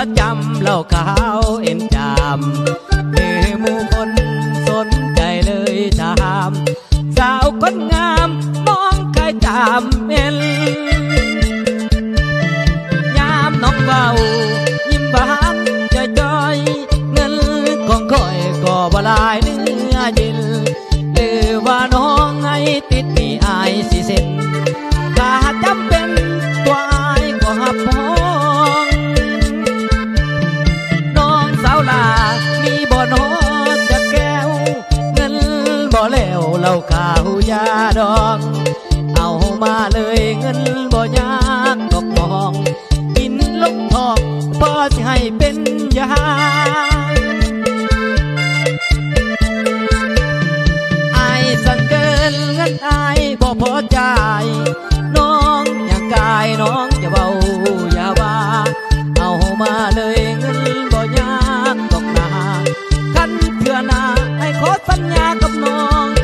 ประจำเล่าขาวเอ็นจามเนื้อมูคนสนใจเลยถามสาวคนงามมองใครตามเห็นยามน้องเบายิ้มบานจอยจอยเงินของคอยก่อบลายเนื้อยินหรือว่าน้องไงติดมีอายสิเส้น เหล้าขาว ยาดอง เอามาเลยเงินบ่ยากดอกมอง กินลงทองพอสิให้เป็นยาไอสั่งเกินเงินไอบ่พอใจน้องอย่ากายน้องอย่าเบาอย่าว่า เอามาเลยเงินบ่ยากดกนาคันเพื่อนาให้ขอสัญญากับน้อง